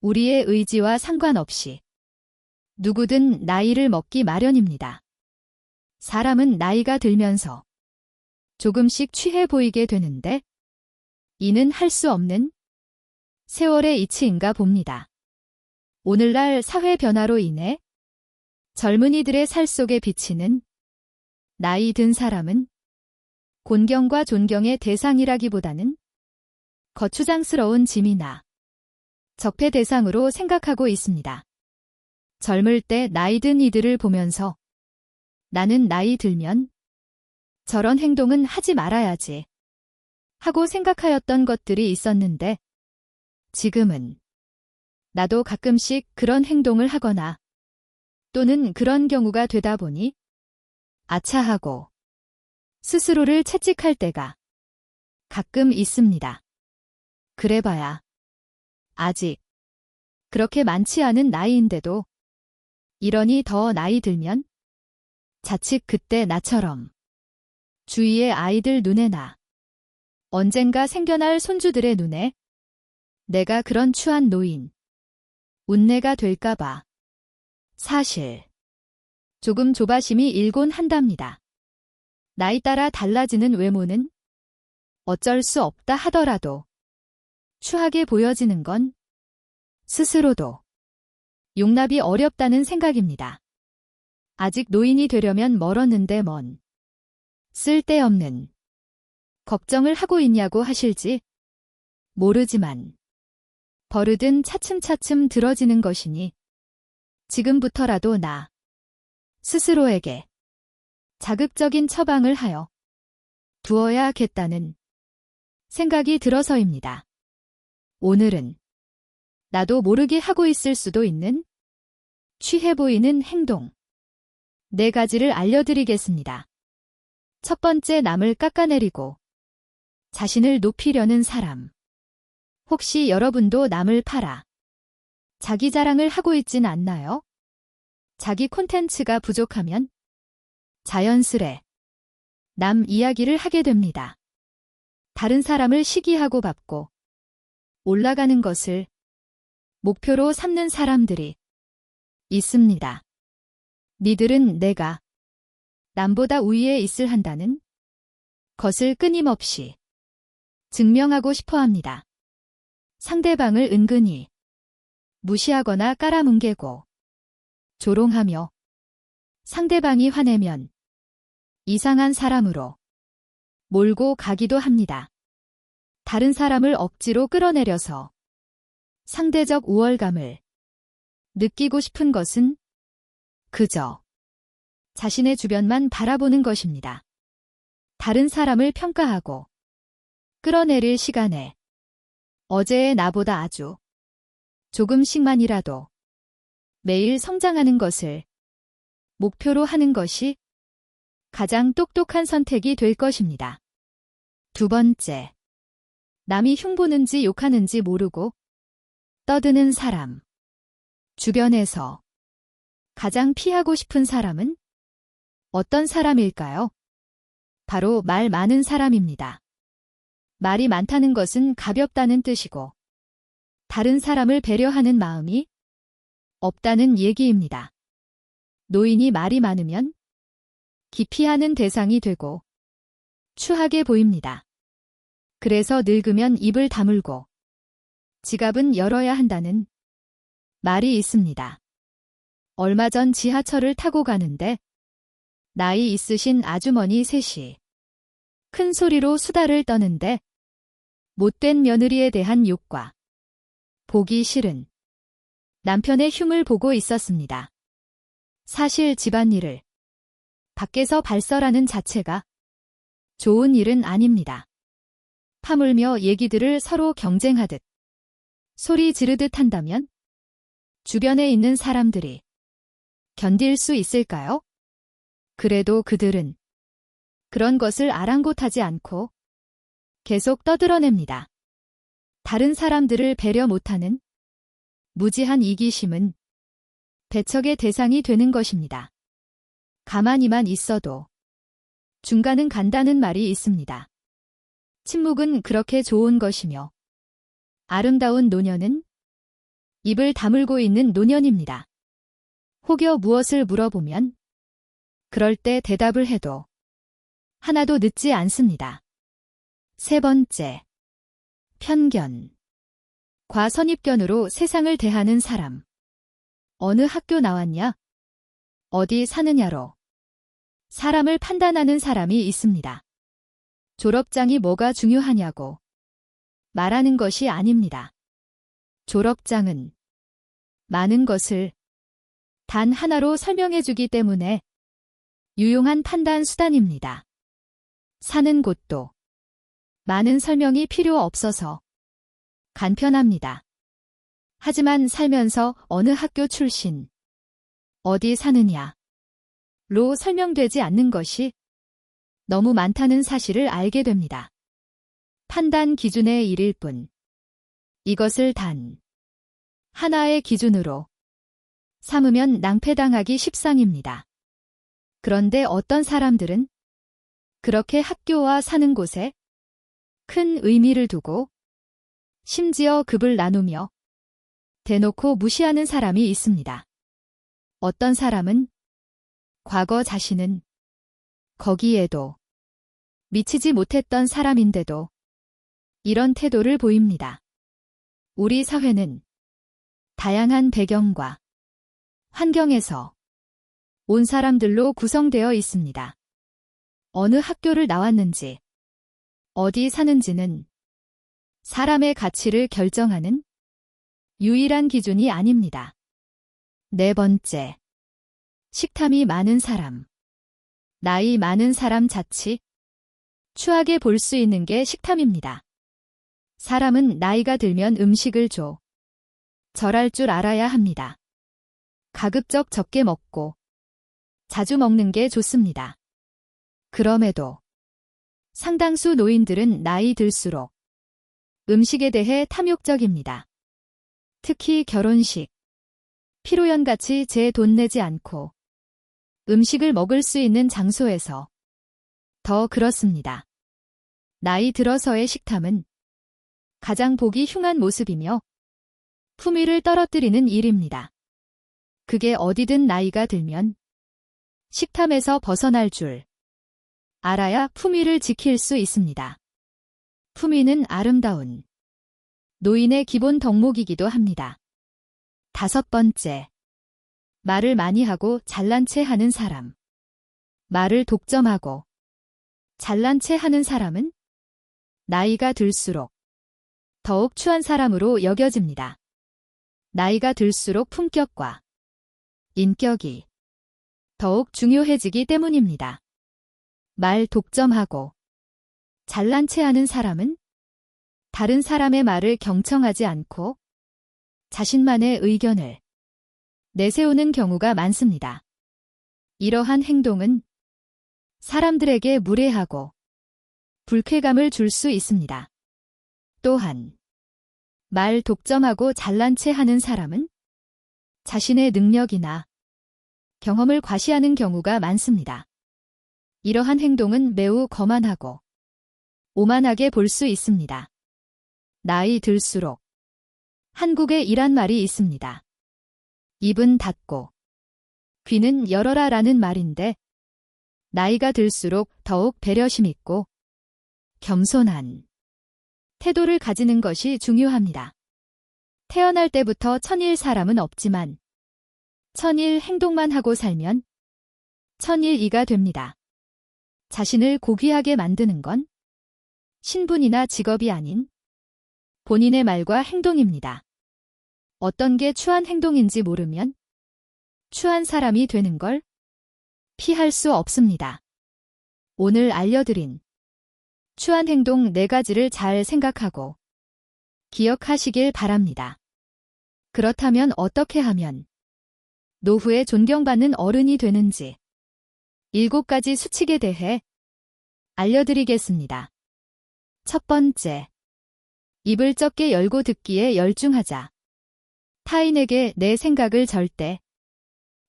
우리의 의지와 상관없이 누구든 나이를 먹기 마련입니다. 사람은 나이가 들면서 조금씩 취해 보이게 되는데 이는 할 수 없는 세월의 이치인가 봅니다. 오늘날 사회 변화로 인해 젊은이들의 살 속에 비치는 나이 든 사람은 곤경과 존경의 대상이라기보다는 거추장스러운 짐이나 적폐 대상으로 생각하고 있습니다. 젊을 때 나이 든 이들을 보면서 나는 나이 들면 저런 행동은 하지 말아야지 하고 생각하였던 것들이 있었는데 지금은 나도 가끔씩 그런 행동을 하거나 또는 그런 경우가 되다 보니 아차하고 스스로를 채찍할 때가 가끔 있습니다. 그래봐야 아직 그렇게 많지 않은 나이인데도 이러니 더 나이 들면 자칫 그때 나처럼 주위의 아이들 눈에나 언젠가 생겨날 손주들의 눈에 내가 그런 추한 노인, 운내가 될까봐 사실 조금 조바심이 일곤 한답니다. 나이 따라 달라지는 외모는 어쩔 수 없다 하더라도 추하게 보여지는 건 스스로도 용납이 어렵다는 생각입니다. 아직 노인이 되려면 멀었는데 먼 쓸데없는 걱정을 하고 있냐고 하실지 모르지만 버릇은 차츰차츰 들어지는 것이니 지금부터라도 나 스스로에게 자극적인 처방을 하여 두어야겠다는 생각이 들어서입니다. 오늘은 나도 모르게 하고 있을 수도 있는 취해 보이는 행동 네 가지를 알려드리겠습니다. 첫 번째 남을 깎아내리고 자신을 높이려는 사람. 혹시 여러분도 남을 팔아 자기 자랑을 하고 있진 않나요? 자기 콘텐츠가 부족하면 자연스레 남 이야기를 하게 됩니다. 다른 사람을 시기하고 밟고 올라가는 것을 목표로 삼는 사람들이 있습니다. 니들은 내가 남보다 우위에 있을 한다는 것을 끊임없이 증명하고 싶어 합니다. 상대방을 은근히 무시하거나 깔아뭉개고 조롱하며 상대방이 화내면 이상한 사람으로 몰고 가기도 합니다. 다른 사람을 억지로 끌어내려서 상대적 우월감을 느끼고 싶은 것은 그저 자신의 주변만 바라보는 것입니다. 다른 사람을 평가하고 끌어내릴 시간에 어제의 나보다 아주 조금씩만이라도 매일 성장하는 것을 목표로 하는 것이 가장 똑똑한 선택이 될 것입니다. 두 번째. 남이 흉보는지 욕하는지 모르고 떠드는 사람. 주변에서 가장 피하고 싶은 사람은 어떤 사람일까요? 바로 말 많은 사람입니다. 말이 많다는 것은 가볍다는 뜻이고 다른 사람을 배려하는 마음이 없다는 얘기입니다. 노인이 말이 많으면 기피하는 대상이 되고 추하게 보입니다. 그래서 늙으면 입을 다물고 지갑은 열어야 한다는 말이 있습니다. 얼마 전 지하철을 타고 가는데 나이 있으신 아주머니 셋이 큰 소리로 수다를 떠는데 못된 며느리에 대한 욕과 보기 싫은 남편의 흉을 보고 있었습니다. 사실 집안일을 밖에서 발설하는 자체가 좋은 일은 아닙니다. 파물며 얘기들을 서로 경쟁하듯 소리 지르듯 한다면 주변에 있는 사람들이 견딜 수 있을까요? 그래도 그들은 그런 것을 아랑곳하지 않고 계속 떠들어냅니다. 다른 사람들을 배려 못하는 무지한 이기심은 배척의 대상이 되는 것입니다. 가만히만 있어도 중간은 간다는 말이 있습니다. 침묵은 그렇게 좋은 것이며 아름다운 노년은 입을 다물고 있는 노년입니다. 혹여 무엇을 물어보면 그럴 때 대답을 해도 하나도 늦지 않습니다. 세 번째. 편견. 과 선입견으로 세상을 대하는 사람. 어느 학교 나왔냐? 어디 사느냐로 사람을 판단하는 사람이 있습니다. 졸업장이 뭐가 중요하냐고 말하는 것이 아닙니다. 졸업장은 많은 것을 단 하나로 설명해 주기 때문에 유용한 판단 수단입니다. 사는 곳도 많은 설명이 필요 없어서 간편합니다. 하지만 살면서 어느 학교 출신, 어디 사느냐, 로 설명되지 않는 것이 너무 많다는 사실을 알게 됩니다. 판단 기준의 일일 뿐. 이것을 단 하나의 기준으로 삼으면 낭패당하기 십상입니다. 그런데 어떤 사람들은 그렇게 학교와 사는 곳에 큰 의미를 두고 심지어 급을 나누며 대놓고 무시하는 사람이 있습니다. 어떤 사람은 과거 자신은 거기에도 미치지 못했던 사람인데도 이런 태도를 보입니다. 우리 사회는 다양한 배경과 환경에서 온 사람들로 구성되어 있습니다. 어느 학교를 나왔는지, 어디 사는지는 사람의 가치를 결정하는 유일한 기준이 아닙니다. 네 번째. 식탐이 많은 사람. 나이 많은 사람 자치. 추하게 볼 수 있는 게 식탐입니다. 사람은 나이가 들면 음식을 줘. 절할 줄 알아야 합니다. 가급적 적게 먹고 자주 먹는 게 좋습니다. 그럼에도 상당수 노인들은 나이 들수록 음식에 대해 탐욕적입니다. 특히 결혼식, 피로연 같이 제 돈 내지 않고 음식을 먹을 수 있는 장소에서 더 그렇습니다. 나이 들어서의 식탐은 가장 보기 흉한 모습이며 품위를 떨어뜨리는 일입니다. 그게 어디든 나이가 들면 식탐에서 벗어날 줄 알아야 품위를 지킬 수 있습니다. 품위는 아름다운 노인의 기본 덕목이기도 합니다. 다섯 번째. 말을 많이 하고 잘난 체 하는 사람. 말을 독점하고 잘난 체 하는 사람은 나이가 들수록 더욱 추한 사람으로 여겨집니다. 나이가 들수록 품격과 인격이 더욱 중요해지기 때문입니다. 말 독점하고 잘난 체 하는 사람은 다른 사람의 말을 경청하지 않고 자신만의 의견을 내세우는 경우가 많습니다. 이러한 행동은 사람들에게 무례하고 불쾌감을 줄 수 있습니다. 또한 말 독점하고 잘난 체 하는 사람은 자신의 능력이나 경험을 과시하는 경우가 많습니다. 이러한 행동은 매우 거만하고 오만하게 볼 수 있습니다. 나이 들수록 한국에 이란 말이 있습니다. 입은 닫고 귀는 열어라 라는 말인데 나이가 들수록 더욱 배려심 있고 겸손한 태도를 가지는 것이 중요합니다. 태어날 때부터 천일 사람은 없지만 천일 행동만 하고 살면 천일 이가 됩니다. 자신을 고귀하게 만드는 건 신분이나 직업이 아닌 본인의 말과 행동입니다. 어떤 게 추한 행동인지 모르면 추한 사람이 되는 걸 피할 수 없습니다. 오늘 알려드린 추한 행동 네 가지를 잘 생각하고 기억하시길 바랍니다. 그렇다면 어떻게 하면 노후에 존경받는 어른이 되는지 일곱 가지 수칙에 대해 알려드리겠습니다. 첫 번째. 입을 적게 열고 듣기에 열중하자. 타인에게 내 생각을 절대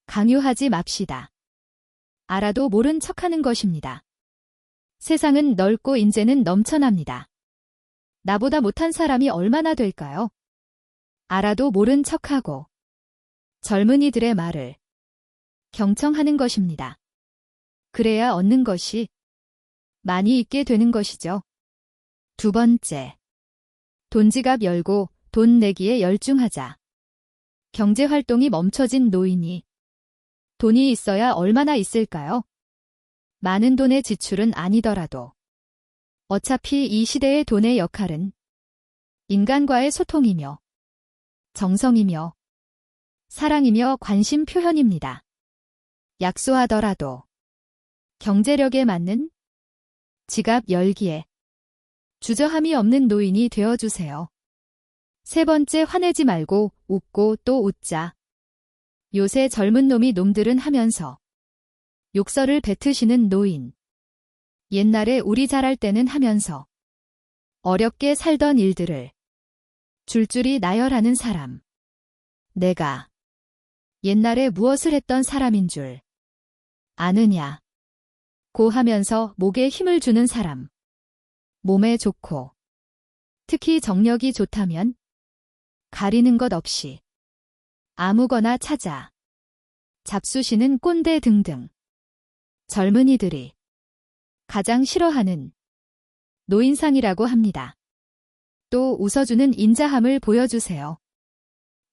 강요하지 맙시다. 알아도 모른 척하는 것입니다. 세상은 넓고 인재는 넘쳐납니다. 나보다 못한 사람이 얼마나 될까요? 알아도 모른 척하고 젊은이들의 말을 경청하는 것입니다. 그래야 얻는 것이 많이 있게 되는 것이죠. 두 번째. 돈지갑 열고 돈 내기에 열중하자. 경제활동이 멈춰진 노인이 돈이 있어야 얼마나 있을까요? 많은 돈의 지출은 아니더라도 어차피 이 시대의 돈의 역할은 인간과의 소통이며 정성이며 사랑이며 관심 표현입니다. 약소하더라도 경제력에 맞는 지갑 열기에 주저함이 없는 노인이 되어주세요. 세 번째 화내지 말고 웃고 또 웃자. 요새 젊은 놈이 놈들은 하면서 욕설을 뱉으시는 노인. 옛날에 우리 잘할 때는 하면서 어렵게 살던 일들을 줄줄이 나열하는 사람. 내가 옛날에 무엇을 했던 사람인 줄 아느냐. 고 하면서 목에 힘을 주는 사람. 몸에 좋고 특히 정력이 좋다면 가리는 것 없이 아무거나 찾아 잡수시는 꼰대 등등 젊은이들이 가장 싫어하는 노인상이라고 합니다. 또 웃어주는 인자함을 보여주세요.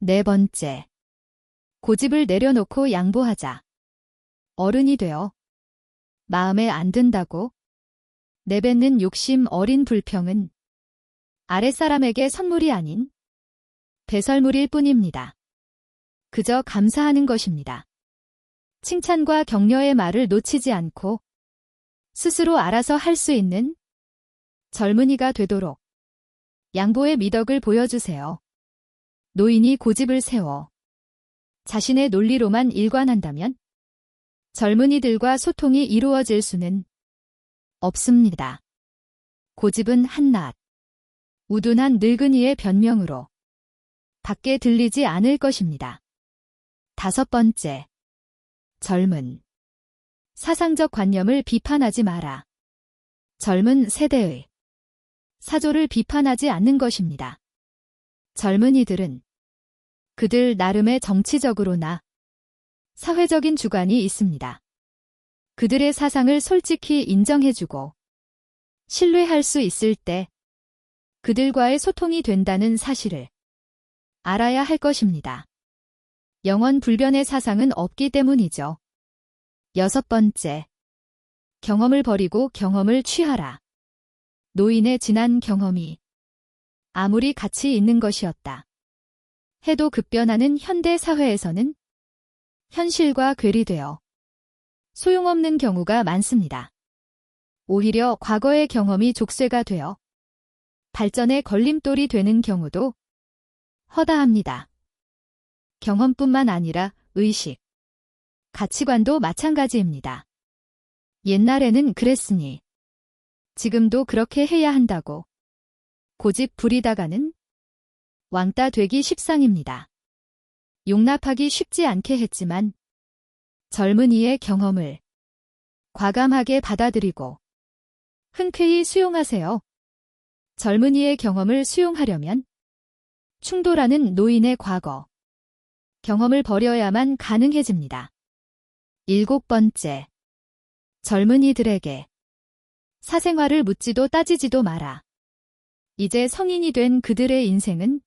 네 번째. 고집을 내려놓고 양보하자. 어른이 되어 마음에 안 든다고 내뱉는 욕심 어린 불평은 아랫사람에게 선물이 아닌 배설물일 뿐입니다. 그저 감사하는 것입니다. 칭찬과 격려의 말을 놓치지 않고 스스로 알아서 할 수 있는 젊은이가 되도록 양보의 미덕을 보여주세요. 노인이 고집을 세워 자신의 논리로만 일관한다면 젊은이들과 소통이 이루어질 수는 없습니다. 고집은 한낱, 우둔한 늙은이의 변명으로 밖에 들리지 않을 것입니다. 다섯 번째. 젊은. 사상적 관념을 비판하지 마라. 젊은 세대의 사조를 비판하지 않는 것입니다. 젊은이들은 그들 나름의 정치적으로나 사회적인 주관이 있습니다. 그들의 사상을 솔직히 인정해주고 신뢰할 수 있을 때 그들과의 소통이 된다는 사실을 알아야 할 것입니다. 영원 불변의 사상은 없기 때문이죠. 여섯 번째. 경험을 버리고 경험을 취하라. 노인의 지난 경험이 아무리 가치 있는 것이었다. 해도 급변하는 현대 사회에서는 현실과 괴리되어 소용없는 경우가 많습니다. 오히려 과거의 경험이 족쇄가 되어 발전의 걸림돌이 되는 경우도 허다합니다. 경험뿐만 아니라 의식, 가치관도 마찬가지입니다. 옛날에는 그랬으니 지금도 그렇게 해야 한다고 고집 부리다가는 왕따 되기 십상입니다. 용납하기 쉽지 않게 했지만 젊은이의 경험을 과감하게 받아들이고 흔쾌히 수용하세요. 젊은이의 경험을 수용하려면 충돌하는 노인의 과거, 경험을 버려야만 가능해집니다. 일곱 번째. 젊은이들에게 사생활을 묻지도 따지지도 마라. 이제 성인이 된 그들의 인생은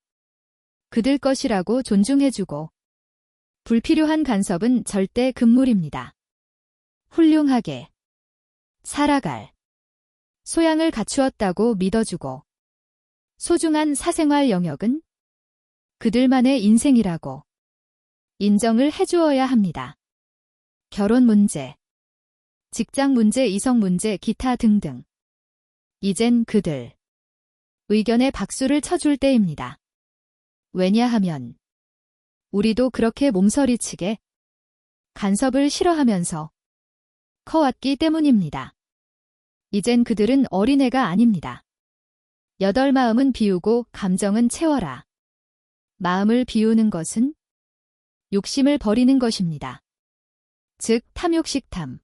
그들 것이라고 존중해주고 불필요한 간섭은 절대 금물입니다. 훌륭하게 살아갈 소양을 갖추었다고 믿어주고 소중한 사생활 영역은 그들만의 인생이라고 인정을 해주어야 합니다. 결혼 문제, 직장 문제, 이성 문제, 기타 등등. 이젠 그들 의견에 박수를 쳐줄 때입니다. 왜냐하면 우리도 그렇게 몸서리치게 간섭을 싫어하면서 커왔기 때문입니다. 이젠 그들은 어린애가 아닙니다. 여덟 마음은 비우고 감정은 채워라. 마음을 비우는 것은 욕심을 버리는 것입니다. 즉, 탐욕식탐,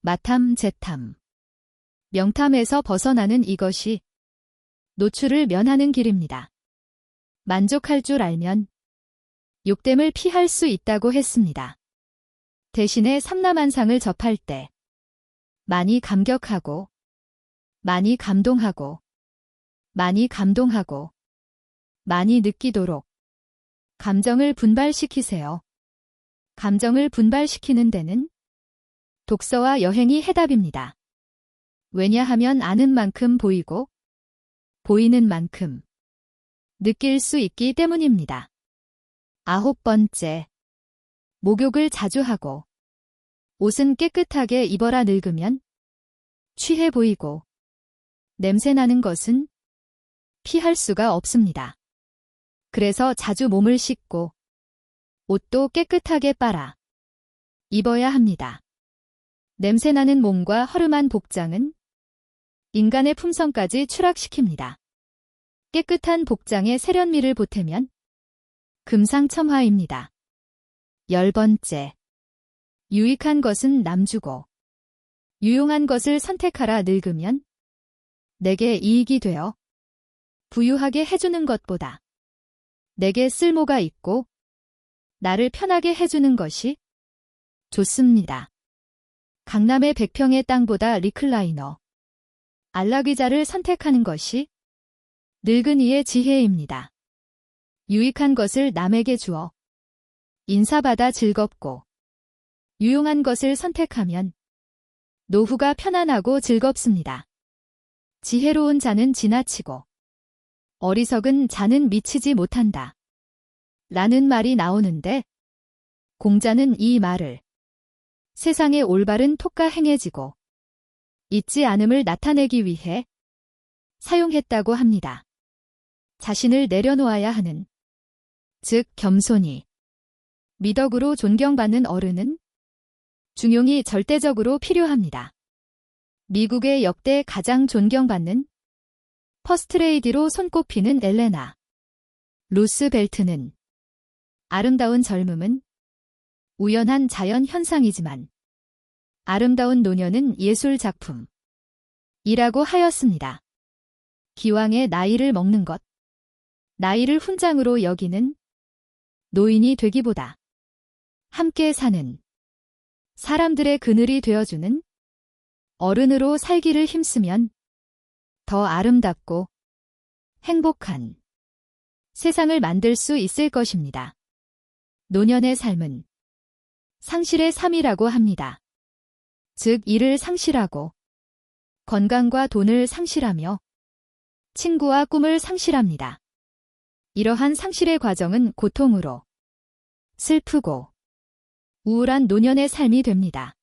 마탐, 재탐, 명탐에서 벗어나는 이것이 노출을 면하는 길입니다. 만족할 줄 알면 욕됨을 피할 수 있다고 했습니다. 대신에 삼라만상을 접할 때 많이 감격하고 많이 감동하고 많이 감동하고 많이 느끼도록 감정을 분발시키세요. 감정을 분발시키는 데는 독서와 여행이 해답입니다. 왜냐하면 아는 만큼 보이고 보이는 만큼 느낄 수 있기 때문입니다. 아홉 번째. 목욕을 자주 하고 옷은 깨끗하게 입어라 늙으면 취해 보이고 냄새 나는 것은 피할 수가 없습니다. 그래서 자주 몸을 씻고 옷도 깨끗하게 빨아 입어야 합니다. 냄새 나는 몸과 허름한 복장은 인간의 품성까지 추락시킵니다. 깨끗한 복장에 세련미를 보태면 금상첨화입니다. 열 번째. 유익한 것은 남주고 유용한 것을 선택하라 늙으면 내게 이익이 되어 부유하게 해주는 것보다 내게 쓸모가 있고 나를 편하게 해주는 것이 좋습니다. 강남의 100평의 땅보다 리클라이너, 안락의자를 선택하는 것이 늙은 이의 지혜입니다. 유익한 것을 남에게 주어 인사받아 즐겁고 유용한 것을 선택하면 노후가 편안하고 즐겁습니다. 지혜로운 자는 지나치고 어리석은 자는 미치지 못한다. 라는 말이 나오는데 공자는 이 말을 세상의 올바른 토가 행해지고 잊지 않음을 나타내기 위해 사용했다고 합니다. 자신을 내려놓아야 하는 즉 겸손히 미덕으로 존경받는 어른은 중용이 절대적으로 필요합니다. 미국의 역대 가장 존경받는 퍼스트레이디로 손꼽히는 엘레나 루스벨트는 아름다운 젊음은 우연한 자연 현상이지만 아름다운 노년은 예술 작품 이라고 하였습니다. 기왕에 나이를 먹는 것, 나이를 훈장으로 여기는 노인이 되기보다 함께 사는 사람들의 그늘이 되어주는 어른으로 살기를 힘쓰면 더 아름답고 행복한 세상을 만들 수 있을 것입니다. 노년의 삶은 상실의 삶이라고 합니다. 즉, 일을 상실하고 건강과 돈을 상실하며 친구와 꿈을 상실합니다. 이러한 상실의 과정은 고통으로 슬프고 우울한 노년의 삶이 됩니다.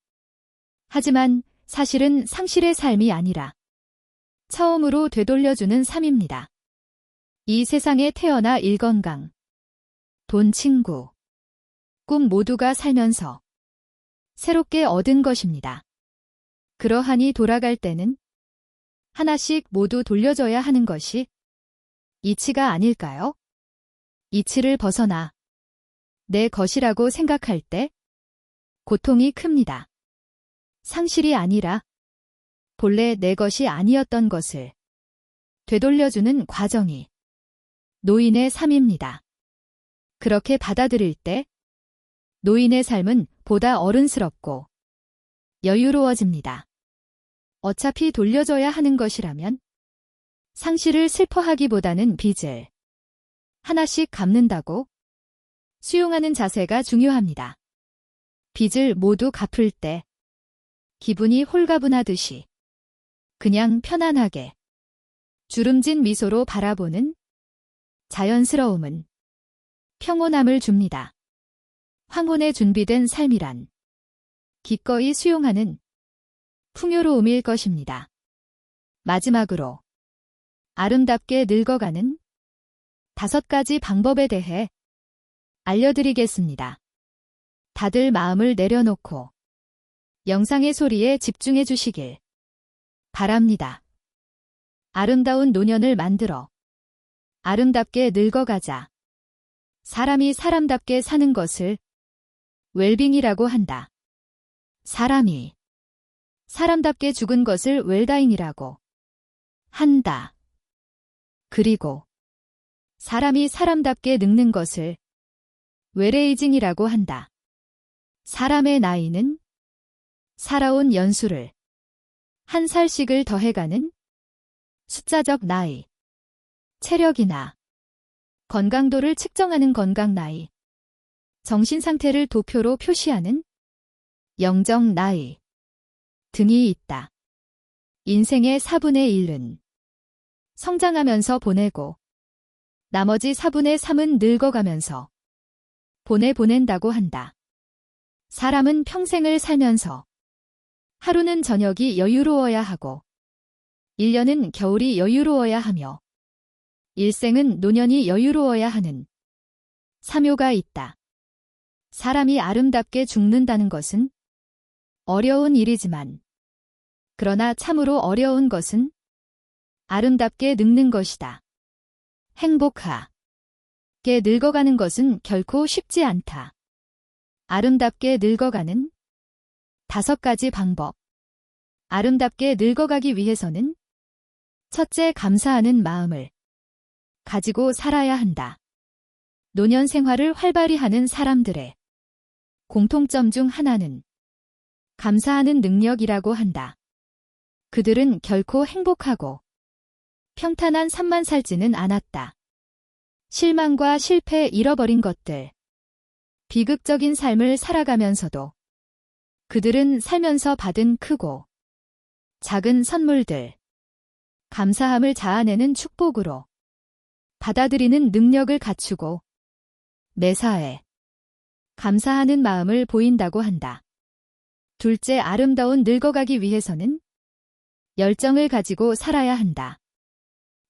하지만 사실은 상실의 삶이 아니라 처음으로 되돌려주는 삶입니다. 이 세상에 태어나 일건강, 돈 친구, 꿈 모두가 살면서 새롭게 얻은 것입니다. 그러하니 돌아갈 때는 하나씩 모두 돌려줘야 하는 것이 이치가 아닐까요? 이치를 벗어나 내 것이라고 생각할 때 고통이 큽니다. 상실이 아니라 본래 내 것이 아니었던 것을 되돌려주는 과정이 노인의 삶입니다. 그렇게 받아들일 때 노인의 삶은 보다 어른스럽고 여유로워집니다. 어차피 돌려줘야 하는 것이라면 상실을 슬퍼하기보다는 빚을 하나씩 갚는다고 수용하는 자세가 중요합니다. 빚을 모두 갚을 때 기분이 홀가분하듯이 그냥 편안하게 주름진 미소로 바라보는 자연스러움은 평온함을 줍니다. 황혼에 준비된 삶이란 기꺼이 수용하는 풍요로움일 것입니다. 마지막으로 아름답게 늙어가는 다섯 가지 방법에 대해 알려드리겠습니다. 다들 마음을 내려놓고 영상의 소리에 집중해 주시길 바랍니다. 아름다운 노년을 만들어 아름답게 늙어가자. 사람이 사람답게 사는 것을 웰빙이라고 한다. 사람이 사람답게 죽은 것을 웰다잉이라고 한다. 그리고 사람이 사람답게 늙는 것을 외레이징이라고 한다. 사람의 나이는 살아온 연수를 한 살씩을 더해가는 숫자적 나이, 체력이나 건강도를 측정하는 건강 나이, 정신 상태를 도표로 표시하는 영정 나이 등이 있다. 인생의 4분의 1은 성장하면서 보내고 나머지 4분의 3은 늙어가면서 보내 보낸다고 한다. 사람은 평생을 살면서 하루는 저녁이 여유로워야 하고 1년은 겨울이 여유로워야 하며 일생은 노년이 여유로워야 하는 사묘가 있다. 사람이 아름답게 죽는다는 것은 어려운 일이지만 그러나 참으로 어려운 것은 아름답게 늙는 것이다. 행복하게 늙어가는 것은 결코 쉽지 않다. 아름답게 늙어가는 다섯 가지 방법. 아름답게 늙어가기 위해서는 첫째 감사하는 마음을 가지고 살아야 한다. 노년 생활을 활발히 하는 사람들의 공통점 중 하나는 감사하는 능력이라고 한다. 그들은 결코 행복하고 평탄한 삶만 살지는 않았다. 실망과 실패 잃어버린 것들. 비극적인 삶을 살아가면서도 그들은 살면서 받은 크고 작은 선물들, 감사함을 자아내는 축복으로 받아들이는 능력을 갖추고 매사에 감사하는 마음을 보인다고 한다. 둘째 아름다운 늙어가기 위해서는 열정을 가지고 살아야 한다.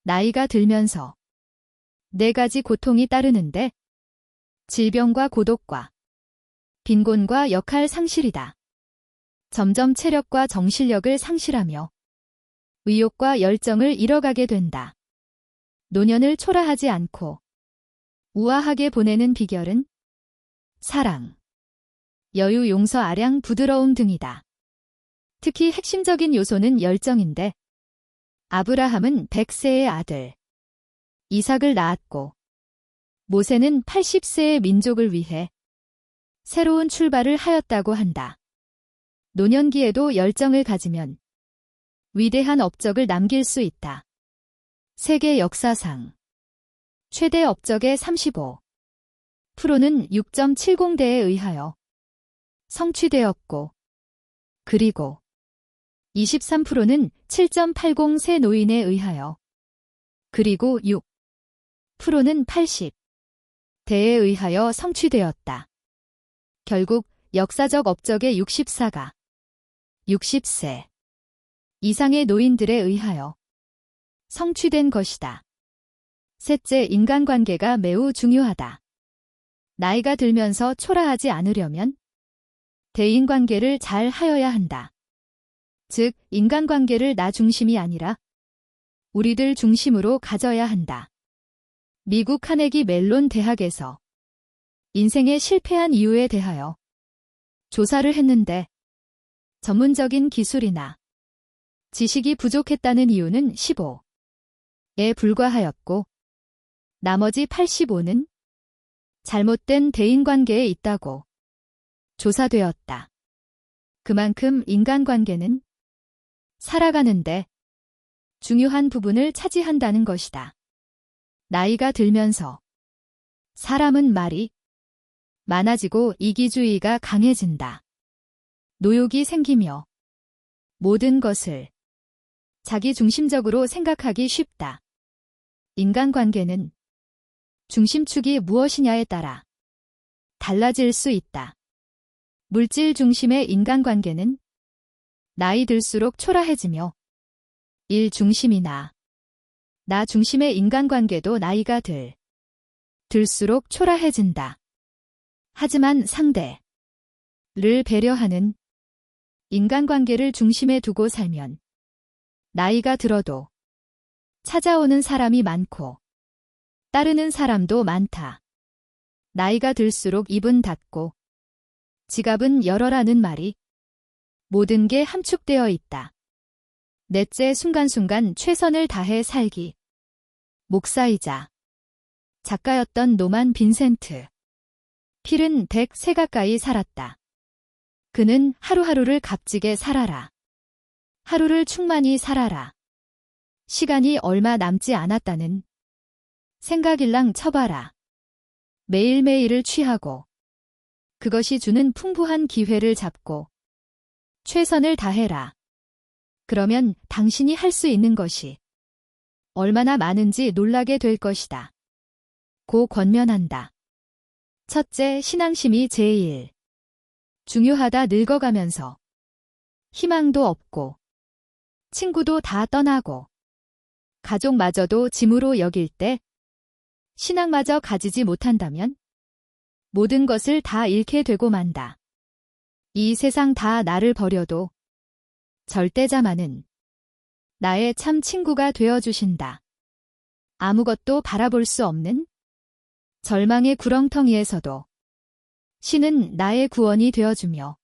나이가 들면서 네 가지 고통이 따르는데 질병과 고독과 빈곤과 역할 상실이다. 점점 체력과 정신력을 상실하며 의욕과 열정을 잃어가게 된다. 노년을 초라하지 않고 우아하게 보내는 비결은 사랑, 여유, 용서, 아량, 부드러움 등이다. 특히 핵심적인 요소는 열정인데 아브라함은 100세의 아들 이삭을 낳았고 모세는 80세의 민족을 위해 새로운 출발을 하였다고 한다. 노년기에도 열정을 가지면 위대한 업적을 남길 수 있다. 세계 역사상 최대 업적의 35%는 6.70대에 의하여 성취되었고 그리고 23%는 7.80 세 노인에 의하여 그리고 6%는 80대에 의하여 성취되었다. 결국 역사적 업적의 64가 60세 이상의 노인들에 의하여 성취된 것이다. 셋째, 인간관계가 매우 중요하다. 나이가 들면서 초라하지 않으려면 대인관계를 잘 하여야 한다. 즉, 인간관계를 나 중심이 아니라 우리들 중심으로 가져야 한다. 미국 카네기 멜론 대학에서 인생에 실패한 이유에 대하여 조사를 했는데 전문적인 기술이나 지식이 부족했다는 이유는 15에 불과하였고 나머지 85는 잘못된 대인관계에 있다고 조사되었다. 그만큼 인간관계는 살아가는데 중요한 부분을 차지한다는 것이다. 나이가 들면서 사람은 말이 많아지고 이기주의가 강해진다. 노욕이 생기며 모든 것을 자기 중심적으로 생각하기 쉽다. 인간관계는 중심축이 무엇이냐에 따라 달라질 수 있다. 물질 중심의 인간관계는 나이 들수록 초라해지며 일 중심이나 나 중심의 인간관계도 나이가 들 들수록 초라해진다. 하지만 상대를 배려하는 인간관계를 중심에 두고 살면 나이가 들어도 찾아오는 사람이 많고 따르는 사람도 많다. 나이가 들수록 입은 닫고 지갑은 열어라는 말이 모든 게 함축되어 있다. 넷째 순간순간 최선을 다해 살기. 목사이자 작가였던 노만 빈센트. 필은 100세 가까이 살았다. 그는 하루하루를 값지게 살아라. 하루를 충만히 살아라. 시간이 얼마 남지 않았다는 생각일랑 쳐봐라. 매일매일을 취하고 그것이 주는 풍부한 기회를 잡고 최선을 다해라. 그러면 당신이 할 수 있는 것이 얼마나 많은지 놀라게 될 것이다. 고 권면한다. 첫째, 신앙심이 제일 중요하다 늙어가면서 희망도 없고 친구도 다 떠나고 가족마저도 짐으로 여길 때 신앙마저 가지지 못한다면 모든 것을 다 잃게 되고 만다. 이 세상 다 나를 버려도 절대자만은 나의 참 친구가 되어 주신다. 아무것도 바라볼 수 없는 절망의 구렁텅이에서도 신은 나의 구원이 되어주며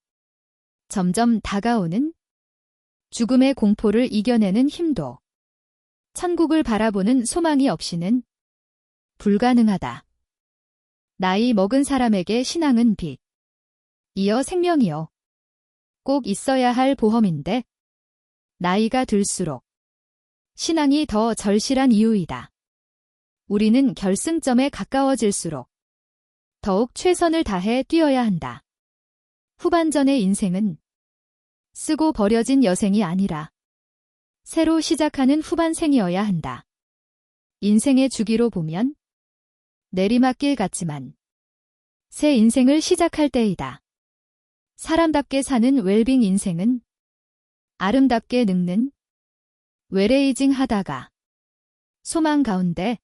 점점 다가오는 죽음의 공포를 이겨내는 힘도 천국을 바라보는 소망이 없이는 불가능하다. 나이 먹은 사람에게 신앙은 빛, 이어 생명이요. 꼭 있어야 할 보험인데 나이가 들수록 신앙이 더 절실한 이유이다. 우리는 결승점에 가까워질수록 더욱 최선을 다해 뛰어야 한다. 후반전의 인생은 쓰고 버려진 여생이 아니라 새로 시작하는 후반생이어야 한다. 인생의 주기로 보면 내리막길 같지만 새 인생을 시작할 때이다. 사람답게 사는 웰빙 인생은 아름답게 늙는 웰에이징 하다가 소망 가운데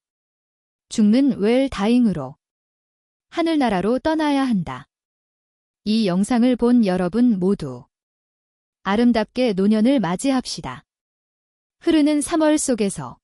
죽는 웰 다잉으로 하늘나라로 떠나야 한다. 이 영상을 본 여러분 모두 아름답게 노년을 맞이합시다. 흐르는 3월 속에서